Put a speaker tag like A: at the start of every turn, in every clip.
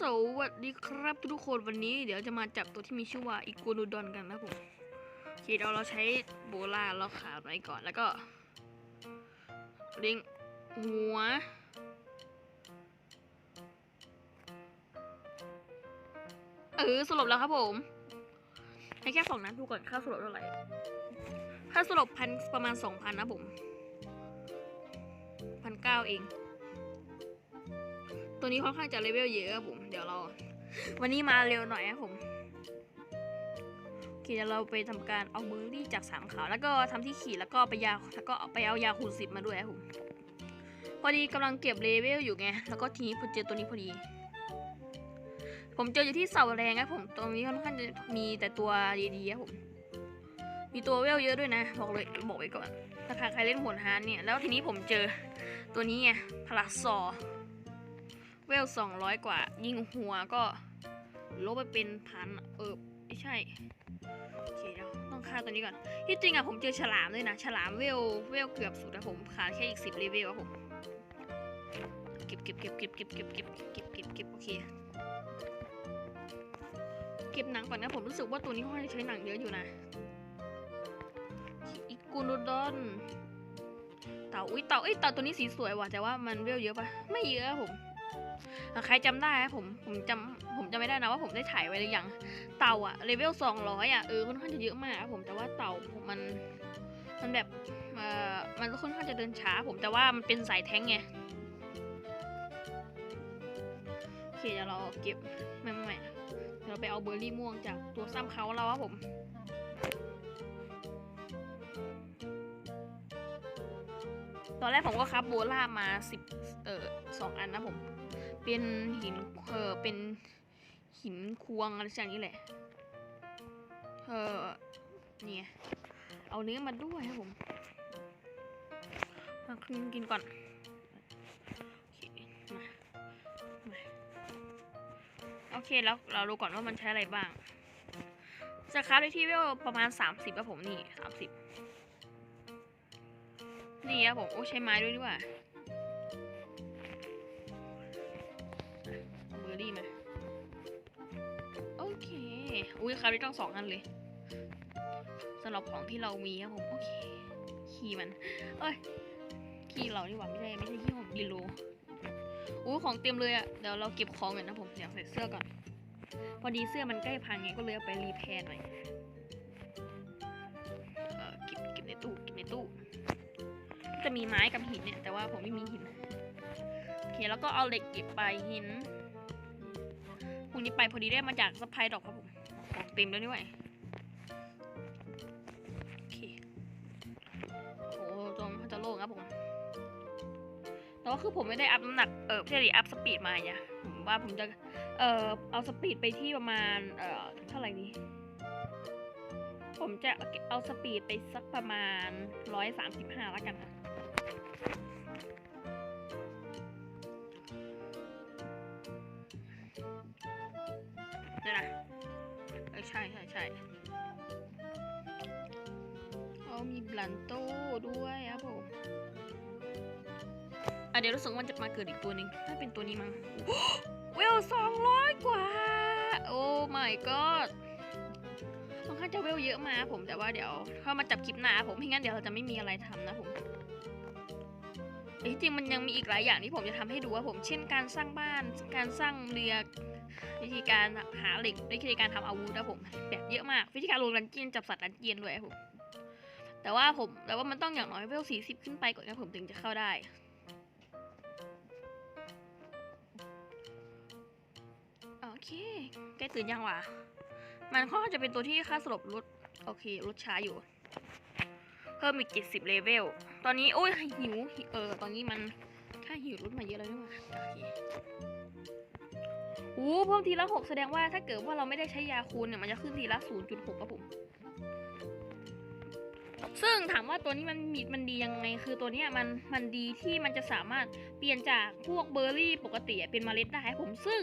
A: สวัสดีครับทุกคนวันนี้เดี๋ยวจะมาจับตัวที่มีชื่อว่าอีกัวนูดอนกันนะผมโอเคเราเราใช้โบล่าเราขาไว้ก่อนแล้วก็ล็งหัว เออสลบแล้วครับผม ให้แค่สองนัดดูก่อนค่าสลบเท่าไหร่ค่าสลบพันประมาณสองพันนะผมพันเก้าเอง ตัวนี้ค่อนข้างจะเลเวลเยอะครับผม เดี๋ยวเรา วันนี้มาเร็วหน่อยครับผมโอเคเดี๋ยวเราไปทำการเอาเบอร์รี่จากสามขาวแล้วก็ทำที่ขีดแล้วก็ไปยาแล้วก็ไปเอายาคูณสิบมาด้วยครับผมพอดีกำลังเก็บเลเวลอยู่ไงแล้วก็ทีนี้พอเจอตัวนี้พอดี ผมเจออยู่ที่เสาแรงครับผมตรงนี้ค่อนข้างจะมีแต่ตัวดีๆครับผมมีตัวเวลเยอะด้วยนะ บอกเลยบอกไว้ก่อนถ้าใครเล่นโหนฮาร์ดเนี่ยแล้วทีนี้ผมเจอตัวนี้ไงพลัสซอ เวลสองร้อยกว่า ยิงหัวก็ลบไปเป็นพันเออไม่ใช่โอเคเดี๋ยวต้องฆ่าตัวนี้ก่อน ที่จริงอะผมเจอฉลามด้วยนะ ฉลามเวลเวลเกือบสุดนะผมขาดแค่อีกสิบเลเวลอะผมเก็บเก็บเก็บเก็บเก็บเก็บเก็บเก็บเก็บเก็บโอเคเก็บหนังก่อนนะผมรู้สึกว่าตัวนี้ค่อนข้างใช้หนังเยอะอยู่นะอีกูโนดอนเต่าอุ้ยเต่าเอ้ยเต่าตัวนี้สีสวยว่ะแต่ว่ามันเวลเยอะปะไม่เยอะผม ใครจำได้นะผมผมจำผมจำไม่ได้นะว่าผมได้ถ่ายไว้หรือยังเต่าอะเลเวลสองร้อยอะเออค่อนข้างจะเยอะมากครับผมแต่ว่าเต่าผมมันมันแบบเอ่อมันก็ค่อนข้างจะเดินช้า ผมแต่ว่ามันเป็นสายแท้งไงโอเคเดี๋ยวเราเก็บไม่ไม่ไม่เดี๋ยวเราไปเอาเบอร์รี่ม่วงจากตัวซ้ำเขาเราครับผมตอนแรกผมก็ครับโบล่ามาสิบเออสองอันนะผม เป็นหินเออเป็นหินควงอะไรอย่างนี้แหละเออเนี่ยเอาเนื้อมาด้วยครับผมมากินกินก่อนโอเคแล้วเราดูก่อนว่ามันใช้อะไรบ้างจะคราฟได้ที่เวลประมาณ 30ครับผมนี่ 30 นี่ครับผม โอ้ใช้ไม้ด้วยดีกว่า อุ้ยคราวนี้ต้องสองอันเลยสำหรับของที่เรามีครับผมโอเคขี้มัน เอ้ยขี้เรานี่หว่าไม่ใช่ไม่ใช่ขี้ของดิโลอู้ของเต็มเลยอะเดี๋ยวเราเก็บของก่อนนะผมเดี๋ยวใส่เสื้อก่อน พอดีเสื้อมันใกล้พังไงก็เลยเอาไปรีแพร์หน่อยเออเก็บเก็บในตู้เก็บในตู้ จะมีไม้กับหินเนี่ยแต่ว่าผมไม่มีหินโอเคแล้วก็เอาเหล็กเก็บไปหินพรุ่งนี้ไปพอดีได้มาจากสะพายดอกครับผม ต็มแล้วนี่หว่าโอเคโอ้ตรงมันจะโล่งครับผมแต่ว่าคือผมไม่ได้อัพน้ำหนักเออไม่ใช่ดิอัพสปีดมาอย่าผมว่าผมจะเออเอาสปีดไปที่ประมาณเออเท่าไหร่ดีผมจะเอาสปีดไปสักประมาณร้อยสามสิบห้าแล้วกันนะ เขามีบลันโต้ด้วยครับผมอะเดี๋ยวรู้สึกว่ามันจะมาเกิดอีกตัวหนึ่งถ้าเป็นตัวนี้มั้งเวลสองร้อยกว่า โอ้ my god ค่อนข้างจะเวลเยอะมาครับผมแต่ว่าเดี๋ยวเข้ามาจับคลิปหน้าครับผมไม่งั้นเดี๋ยวเราจะไม่มีอะไรทำนะผมแต่ที่จริงมันยังมีอีกหลายอย่างที่ผมจะทำให้ดูว่าผมเช่นการสร้างบ้านการสร้างเรือวิธีการหาเหล็กวิธีการทำอาวุธนะผมแบบเยอะมาก วิธีการลงดันเจียนจับสัตว์ดันเจียนด้วยครับผม แต่ว่าผมแต่ว่ามันต้องอย่างน้อยเวลสี่สิบขึ้นไปก่อนนะผมถึงจะเข้าได้ โอเคใกล้ตื่นยังวะมันค่อนข้างจะเป็นตัวที่ค่าสลบลดโอเคลดช้าอยู่ เพิ่มอีกเจ็ดสิบเลเวล ตอนนี้โอ้ยหิวเออตอนนี้มันค่าหิวลดมาเยอะแล้วนี่หว่าโอเคโอ้เพิ่มทีละหกแสดงว่าถ้าเกิดว่าเราไม่ได้ใช้ยาคูณเนี่ยมันจะขึ้นทีละศูนย์จุดหกครับผม ซึ่งถามว่าตัวนี้มันมีมันดียังไง คือตัวนี้มันมันดีที่มันจะสามารถเปลี่ยนจากพวกเบอร์รี่ปกติเป็นเมล็ดได้ผมซึ่ง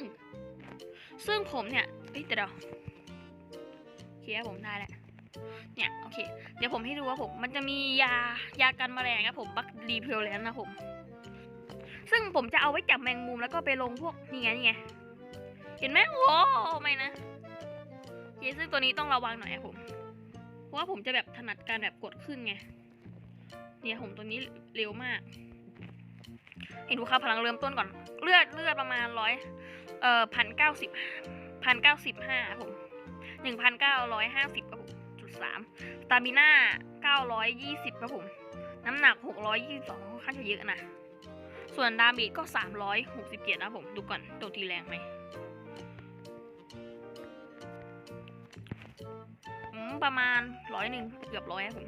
A: ซึ่งผมเนี่ยเอ้ยแต่เดี๋ยวโอเคครับผมได้แล้วเนี่ยโอเค เดี๋ยวผมให้ดูว่าผม มันจะมียายากันแมลงครับผมบักรีเพลแลนนะผม ซึ่งผมจะเอาไว้จับแมงมุมแล้วก็ไปลงพวกนี่ไงนี่ไงเห็นไหมโอ้ไม่นะเคซึ่งตัวนี้ต้องระวังหน่อยอะผม ราะว่าผมจะแบบถนัดการแบบกดขึ้นไง เนี่ยผมตัวนี้เร็วมาก เห็นดูค่าพลังเริ่มต้นก่อน เลือดเลือดประมาณร้อยเอ่อพันเก้าสิบพันเก้าสิบห้าผมหนึ่งพันเก้าร้อยห้าสิบครับผมจุดสามตามิน่าเก้าร้อยยี่สิบครับผม น้ำหนักหกร้อยยี่สิบสองค่อนข้างจะเยอะนะ ส่วนดาเมจก็สามร้อยหกสิบเจ็ดนะผม ดูก่อนตัวตีแรงไหม ประมาณร้อยหนึ่งเกือบร้อยครับผม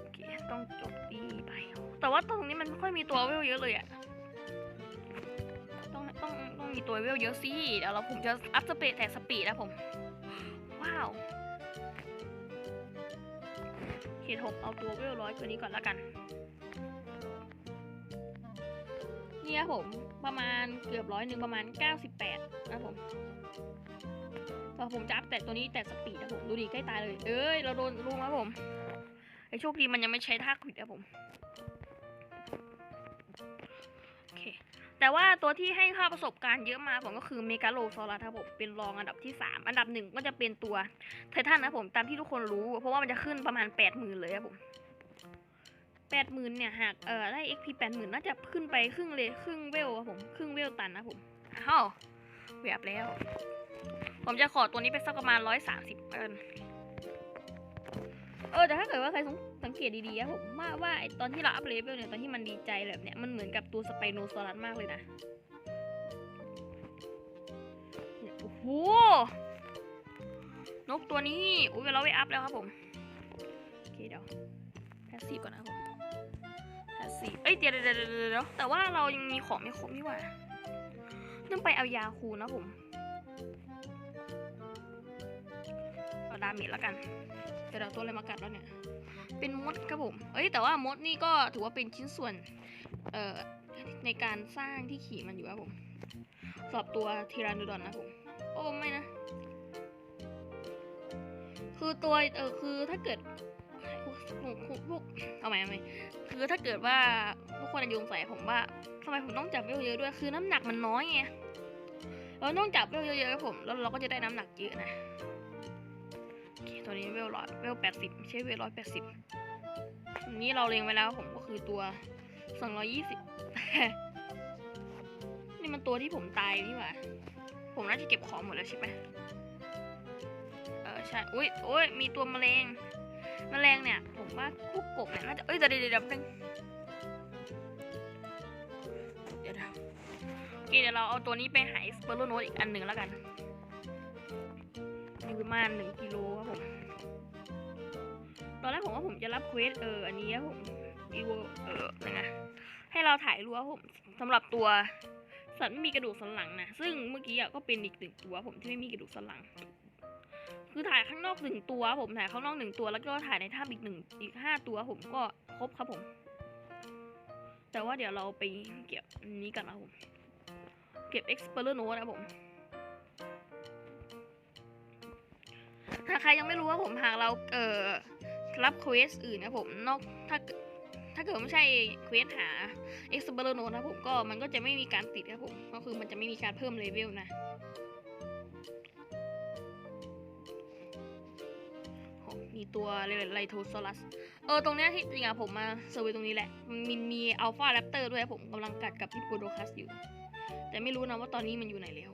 A: โอเคต้องจบดีไป แต่ว่าตรงนี้มันไม่ค่อยมีตัวเวลเยอะเลยอะต้องต้องต้องมีตัวเวลเยอะสิเดี๋ยวเราผมจะอัพสเปดแต่สปีดนะผม ว้าวเขตหกเอาตัวเวลร้อยตัวนี้ก่อนละกันเนี่ยผมประมาณเกือบร้อยหนึ่งประมาณ 98 นะผม ผมจะอัพแต่ตัวนี้แต่สปีดนะผม ดูดิใกล้ตายเลย เอ้ย เราโดนลุงแล้วผม ไอโชคดีมันยังไม่ใช้ท่าควิดนะผม โอเค แต่ว่าตัวที่ให้ค่าประสบการณ์เยอะมาผมก็คือเมกาโลซอรัสครับผม เป็นรองอันดับที่ 3 อันดับหนึ่งก็จะเป็นตัวไททันนะผม ตามที่ทุกคนรู้ เพราะว่ามันจะขึ้นประมาณ 80,000 เลยครับผม80,000เนี่ยหากเอ่อได้ XP 80,000น่าจะขึ้นไปครึ่งเลยครึ่งเวลครับผม ครึ่งเวลตันนะผมอ้าวเวียบแล้ว ผมจะขอตัวนี้ไปสักประมาณ130เอินเออแต่ถ้าเกิดว่าใครสังเกตดีๆอะผมว่าว่าไอตอนที่เราอัพเลเวลเนี่ยตอนที่มันดีใจแบบเนี้ยมันเหมือนกับตัวสไปโนซอรัสมากเลยนะโอ้โหนกตัวนี้อุ้ยเราไปอัพแล้วครับผมโอเคเดี๋ยวแพสซีฟก่อนนะผมแพสซีฟเอ้ยเดี๋ยวเดี๋ยวเดี๋ยวเดี๋ยวแต่ว่าเรายังมีของไม่ครบนี่หว่าต้องไปเอายาคูนะผม ดาเมจแล้วกัน เดี๋ยวเราตัวอะไรมากัดแล้วเนี่ย เป็นมดครับผม เอ้ยแต่ว่ามดนี่ก็ถือว่าเป็นชิ้นส่วน เอ่อ ในการสร้างที่ขี่มันอยู่ครับผม สอบตัวทีรานดูดอนนะผม โอ้ไม่นะ คือตัวเออคือถ้าเกิดพวกพวกพวกเอาใหม่เอาใหม่คือถ้าเกิดว่าทุกคนจะสงสัยผมว่าทำไมผมต้องจับเวลเยอะด้วย คือน้ำหนักมันน้อยไงเราต้องจับเวลเยอะๆครับผม แล้วเราก็จะได้น้ำหนักเยอะนะ ตัวนี้เวลร้อยเวลแปดสิบไม่ใช่เวลร้อยแปดสิบนี้เราเล็งไว้แล้วผมก็คือตัวสองร้อยยี่สิบนี่มันตัวที่ผมตายนี่หว่าผมน่าจะเก็บของหมดแล้วใช่ไหมเออใช่อุ้ยโอ้ยมีตัวแมลงแมลงเนี่ย ผมว่าพวกกบเนี่ยน่าจะเอ้ยเดี๋ยวเดี๋ยวเดี๋ยวนึงเดี๋ยวเดี๋ยวโอเคเดี๋ยวเราเอาตัวนี้ไปหาสเปอร์โนตอีกอันหนึ่งแล้วกันมีประมาณหนึ่งกิโลครับผม ตอนแรกผมว่าผมจะรับเควสเอออันนี้ครับผมอีโวเออยังไงให้เราถ่ายรูปผมสำหรับตัวสัตว์ไม่มีกระดูกสันหลังนะ ซึ่งเมื่อกี้ก็เป็นอีกหนึ่งตัวผมที่ไม่มีกระดูกสันหลัง คือถ่ายข้างนอกหนึ่งตัว ผมถ่ายข้างนอกหนึ่งตัว แล้วก็ถ่ายในถ้ำอีกหนึ่งอีกห้าตัวผมก็ครบครับผม แต่ว่าเดี๋ยวเราไปเก็บนี้กันนะผม เก็บ Explorer Note นะผมถ้าใครยังไม่รู้ว่าผมหากเราเออ รับเควสอื่นนะผมนอกถ้าถ้าเกิดไม่ใช่เควสหา Explorer Note นะผมก็มันก็จะไม่มีการติดครับผมก็คือมันจะไม่มีการเพิ่มเลเวลนะมีตัวไลโทซอรัส เออ ตรงเนี้ยที่จริงอะผมมาเซอร์เวยตรงนี้แหละ มันมีอัลฟาแรปเตอร์ด้วยผมกำลังกัดกับฮิปโปโดคัสอยู่ แต่ไม่รู้นะว่าตอนนี้มันอยู่ไหนแล้ว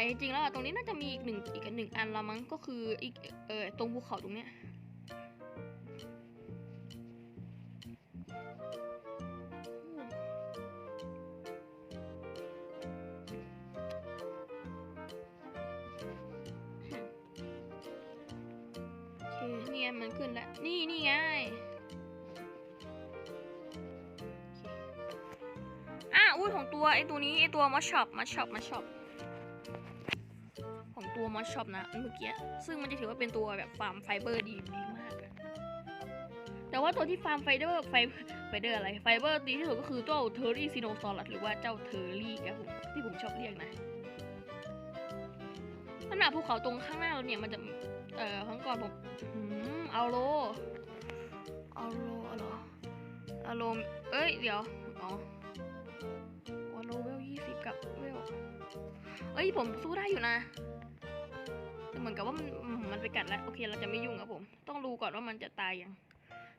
A: แต่จริงๆแล้วตรงนี้น่าจะมีอีกหนึ่งอีกหนึ่งอันละมั้งก็คืออีกเออตรงภูเขาตรงเนี้ยโอเคเนี่ยมันขึ้นแล้ว นี่นี่ไงอะอุ้ยของตัวไอตัวนี้ไอตัวมาช็อปมาช็อปมาช็อป ตัวมอสช็อปนะเมื่อกี้ ซึ่งมันจะถือว่าเป็นตัวแบบฟาร์มไฟเบอร์ดีดีมากอะแต่ว่าตัวที่ฟาร์มไฟเบอร์ไฟไฟเดอร์อะไร ไฟเบอร์ดีที่สุดก็คือเจ้าเทอร์รี่ซิโนซอรัสหรือว่าเจ้าเทอร์รี่ครับผมที่ผมชอบเรียกนะขนาดภูเขาตรงข้างหน้าเราเนี่ยมันจะ เออครั้งก่อนผมอืมเอาโลเอาโลเอาโลเอาโลเอ้ย เดี๋ยวอ๋อเอาโลเวลยี่สิบกับเวลเอ้ย ผมสู้ได้อยู่นะ เหมือนกับว่ามันมันไปกัดแล้วโอเคเราจะไม่ยุ่งครับผม ต้องดูก่อนว่ามันจะตายยัง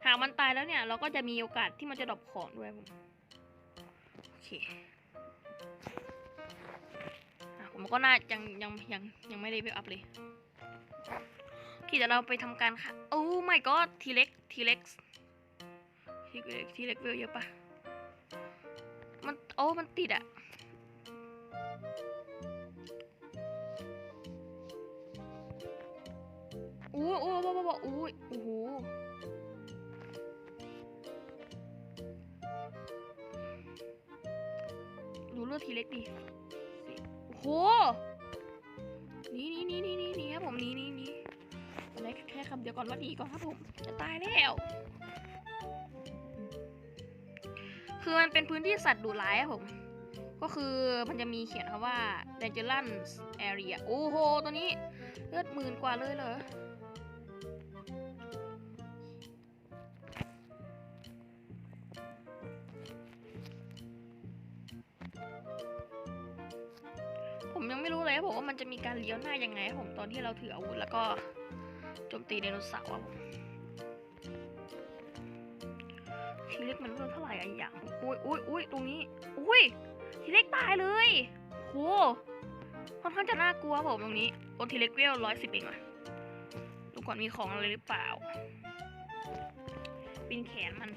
A: หากมันตายแล้วเนี่ย เราก็จะมีโอกาสที่มันจะดรอปของด้วยผมโอเคอะผมก็น่ายังยังยังยังไม่ได้เวลอัพเลยโอเคเดี๋ยวเราไปทำการค่ะโอ้ my god ทีเล็กทีเล็กทีเล็กทีเล็กเวลเยอะปะมันโอ้มันติดอะ อ้โอ้โอ้โอ้โอ้โอ้โหดูเลือดทีเล็กดิโอ้โหนี่นี่นี่นี่นี่นี่ครับผมนี่นี่นี่อนแรกแค่คำเดียวก่อนว่าดีก่อนครับผม จะตายแล้วคือมันเป็นพื้นที่สัตว์ดุร้ายครับผม ก็คือมันจะมีเขียนคำว่า dangerous area โอ้โห ตัวนี้เลือดหมื่นกว่าเลยเหรอ เลี้ยวหน้ายังไงผมตอนที่เราถืออาวุธแล้วก็โจมตีไดโนเสาร์อะผมทีเล็กมันเรื่อเท่าไหร่อะอย่างอุ้ยอุ้ยอุ้ยตรงนี้อุ้ยทีเล็กตายเลยโหค่อนข้างจะน่ากลัวผมตรงนี้โอทีเล็กเวลร้อยสิบเองอะดูก่อนมีของอะไรหรือเปล่าปีนแขนมัน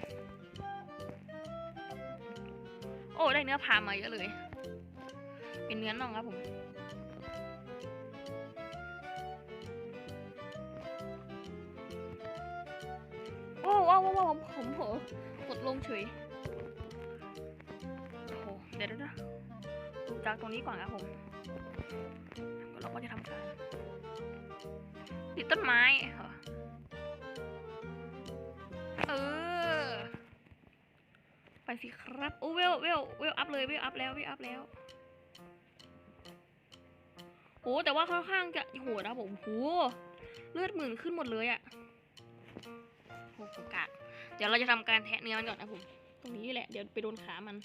A: โอ้ได้เนื้อพามาเยอะเลย เป็นเนื้อน่องครับผม โอ้ว้าวว้าวว้วผมผมเหอะกดลงเฉยโอ้โหเดี๋ยวเดี๋ยวเดี๋ยวดูจากตรงนี้ก่อนครับผมเราก็จะทำการติดต้นไม้เหรอเออ ไปสิครับโอ้เวลเวลเวลอัพเลยเวลอัพแล้วเวลอัพแล้วโอ้แต่ว่าค่อนข้างจะโหดนะผมโหเลือดหมื่นขึ้นหมดเลยอะ โหผมกะเดี๋ยวเราจะทำการแทะเนื้อมันก่อนนะผม ตรงนี้แหละ เดี๋ยวไปโดนขามัน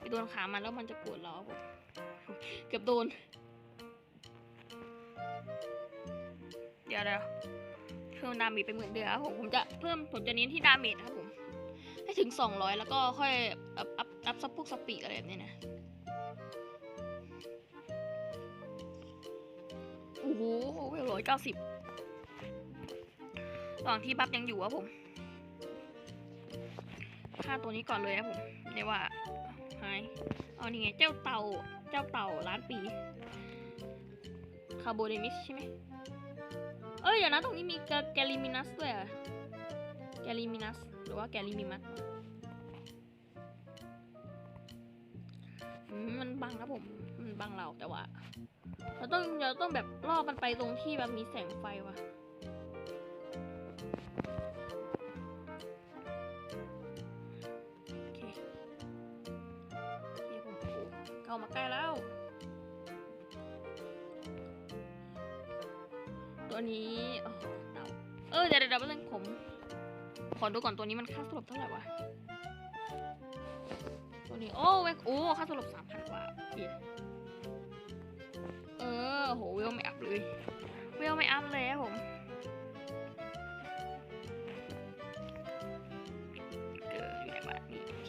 A: ไปโดนขามันแล้วมันจะโกรธเราผมเกือบโดน เดี๋ยวเดี๋ยวเพิ่มดาเมจไปเหมื่นเดียวครับผม ผมจะเพิ่มผมจะเน้นที่ดาเมจนะครับผม ให้ถึงสองร้อยแล้วก็ค่อยอัพอัพอัพซับพวกสปีดอะไรแบบนี้นะโอ้โหเวลร้อยเก้าสิบ ระหว่างที่บัฟยังอยู่ครับผมฆ่าตัวนี้ก่อนเลยครับผมเรียกว่าหายเอานี่ไงเจ้าเต่าเจ้าเต่าล้านปีคาร์โบเดมิสใช่ไหมเอ้ยเดี๋ยวนะตรงนี้มีแกลิมินัสด้วยอะแกลิมินัสหรือว่าแกลิมิมัสมมันบังครับผม มันบังเราแต่ว่า เราต้องเราต้องแบบล่อมันไปตรงที่แบบมีแสงไฟว่ะ ตัวนี้เออเดี๋ยวเดี๋ยวเดี๋ยวแป๊บนึงผมขอดูก่อนตัวนี้มันค่าสลบเท่าไหร่วะตัวนี้โอ้เว้ยโอ้ค่าสลบสามพันกว่าเคเออโหเวลไม่อัพเลยเวลไม่อัพเลยครับผมเกิดอยู่ไหนวะนี่โอเค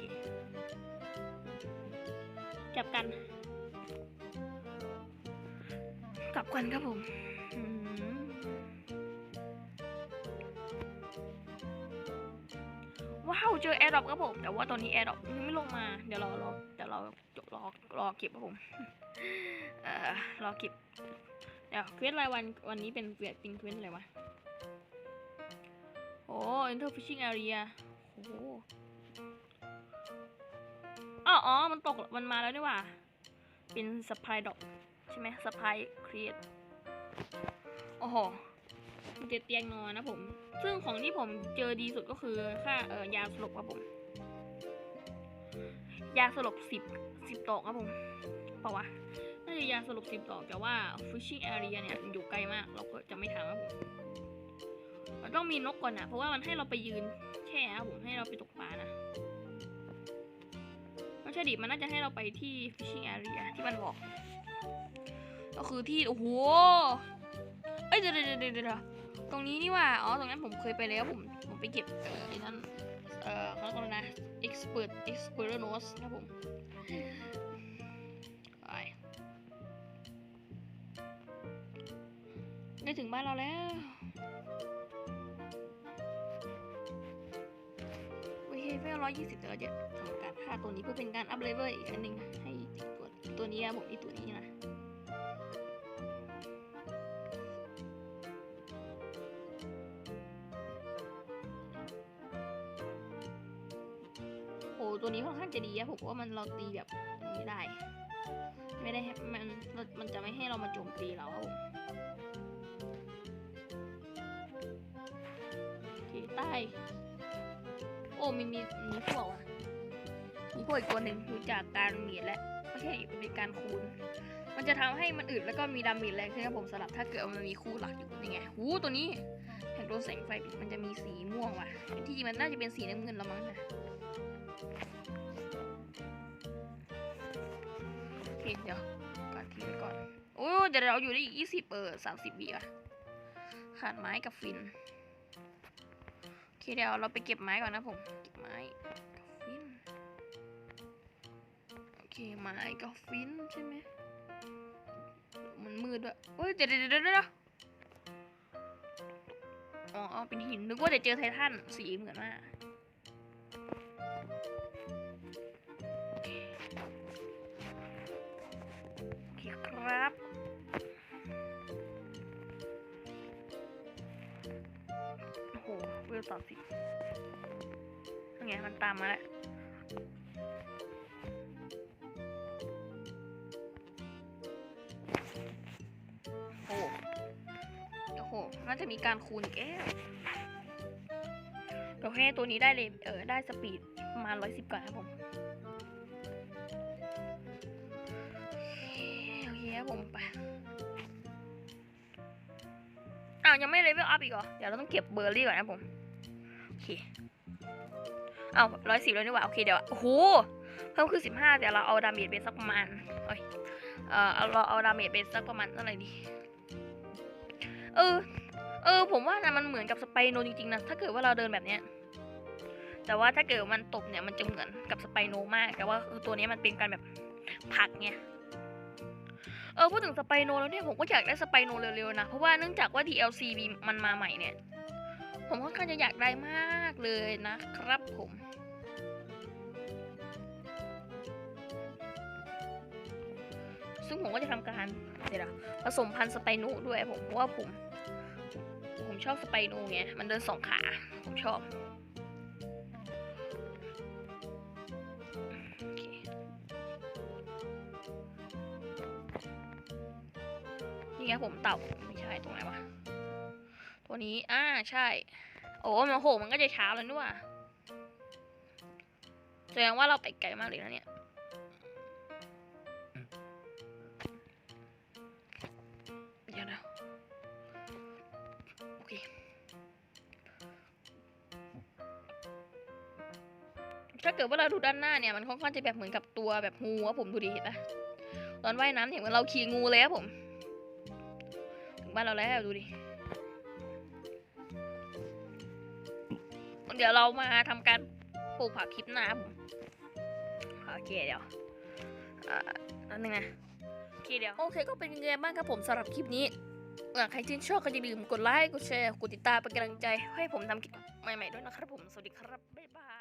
A: จับกันกลับกันครับผม ว้าวเจอแอร์ดรอปครับผม แต่ว่าตอนนี้แอร์ดรอปยังไม่ลงมา เดี๋ยวรอรอเดี๋ยวเราจบรอรอเก็บครับผมเอ่อรอเก็บเดี๋ยวเควสรายวันวันนี้เป็นเวียดปิงเควสอะไรวะโอ้ enter fishing area โอ้โหอ๋ออ๋อ มันตก มันมาแล้วนี่ว่า เป็น supply dog ใช่ไหม supply create โอ้โห มันจะเตียงนอนนะผม ซึ่งของที่ผมเจอดีสุดก็คือค่าเอ่อยาสลบครับผม ยาสลบสิบสิบดอกครับผมเปล่าวะน่าจะยาสลบสิบดอกแต่ว่า fishing area เนี่ยอยู่ไกลมาก เราก็จะไม่ทำครับผมมันต้องมีนกก่อนนะเพราะว่ามันให้เราไปยืนแช่ครับผมให้เราไปตกปลานะไม่ใช่ดิมันน่าจะให้เราไปที่ fishing area ที่มันบอก ก็คือที่ โอ้โห เอ้ยเดี๋ยวเดี๋ยวเดี๋ยวเดี๋ยว ตรงนี้นี่ว่า อ๋อ ตรงนั้นผมเคยไปแล้ว ผม ผมไปเก็บ เอ่ออ้นั่นเอ่อเขาเรียกว่าอะไรนะ expert expert nose นะผมไปได้ถึงบ้านเราแล้วโอเคเวลร้อยยี่สิบเดี๋ยวเราจะทำการฆ่าตัวนี้เพื่อเป็นการอัพเลเวลอีกอันหนึ่งให้ตัวตัวนี้อะผมอีตัวนี้นะ ตัวนี้ค่อนข้างจะดีอะผมว่ามันเราตีแบบไม่ได้ ไม่ได้ให้มันมันจะไม่ให้เรามาโจมตีเราครับผมโอเคใต้ โอ้มีมีมีพวกอะมีพวกอีกตัวหนึ่งรู้จากการเมียดและไม่ใช่เป็นการคูณ มันจะทำให้มันอึดแล้วก็มีดาเมจแรงขึ้นครับผมสลับถ้าเกิดมันมีคู่หลักอยู่นี่ไงหูตัวนี้แห่งโดนแสงไฟมันจะมีสีม่วงว่ะที่จริงมันน่าจะเป็นสีน้ำเงินละมั้งนะ โอเคเดี๋ยวก่อนทีไปก่อนโอ้เดี๋ยวเราอยู่ได้อีกยี่สิบเออสามสิบวิอะขาดไม้กับฟินโอเคเดี๋ยวเราไปเก็บไม้ก่อนนะผมเก็บไม้กับฟินโอเคไม้กับฟินใช่ไหมมันมืดด้วยโอ้ยเดี๋ยวเดี๋ยวเดี๋ยวเดี๋ยวอ๋อเป็นหินนึกว่าจะเจอไททันสีเหมือนมาก ครับโอ้โหเวลสามสิบยังไงมันตามมาแล้วโอ้โหโอ้โหน่าจะมีการคูณแก้วโอเคตัวนี้ได้เลยเออได้สปีดประมาณร้อยสิบก่อนครับผม อมไป อ้าวยังไม่เลเวลอัพอีกเหรอ เดี๋ยวเราต้องเก็บเบอร์รี่ก่อนนะผม โอเค เอาร้อยสิบแล้วนี่หว่า โอเคเดี๋ยว โอ้โห เพิ่มขึ้นสิบห้าเดี๋ยวเราเอาดาเมจเป็นสักประมาณเอ้ยเออเอาเราเอาดาเมจเป็นสักประมาณเท่าไหร่ดี เออ เออ ผมว่านะมันเหมือนกับสไปโนจริงๆนะ ถ้าเกิดว่าเราเดินแบบเนี้ยแต่ว่าถ้าเกิดมันตบเนี่ยมันจะเหมือนกับสไปโนมาก แต่ว่าคือตัวนี้มันเป็นการแบบผักไงเออพูดถึงสไปโนแล้วเนี่ยผมก็อยากได้สไปโนเร็วๆนะ เพราะว่าเนื่องจากว่า DLC มีมันมาใหม่เนี่ย ผมค่อนข้างจะอยากได้มากเลยนะครับผม ซึ่งผมก็จะทำการเดี๋ยวนะผสมพันธุ์สไปโนด้วยผมเพราะว่าผม ผมชอบสไปโนไงมันเดินสองขา ผมชอบ ผมเต่าไม่ใช่ตรงไหนวะตัวนี้อ่าใช่ โอ้มันโหมันก็จะช้าแล้วนี่ว่าแสดงว่าเราไปไกลมากเลยนะเนี่ยเดี๋ยวนะโอเคถ้าเกิดว่าเราดูด้านหน้าเนี่ยมันค่อนข้างจะแบบเหมือนกับตัวแบบงูอะผมดูดิเห็นปะตอนว่ายน้ำเนี่ยเหมือนเราขี่งูเลยครับผม บ้านเราแล้วดูดิ เดี๋ยวเรามาทำการปลูกผักคลิปหน้าผมโอเคเดี๋ยวอันนึงนะโอเคเดี๋ยวโอเคก็เป็นยังไงบ้างครับผมสำหรับคลิปนี้เอ่อใครชื่นชอบก็อย่าลืมกดไลค์กดแชร์กดติดตามเป็นกำลังใจ ให้ผมทำคลิปใหม่ๆด้วยนะครับผมสวัสดีครับบ๊ายบาย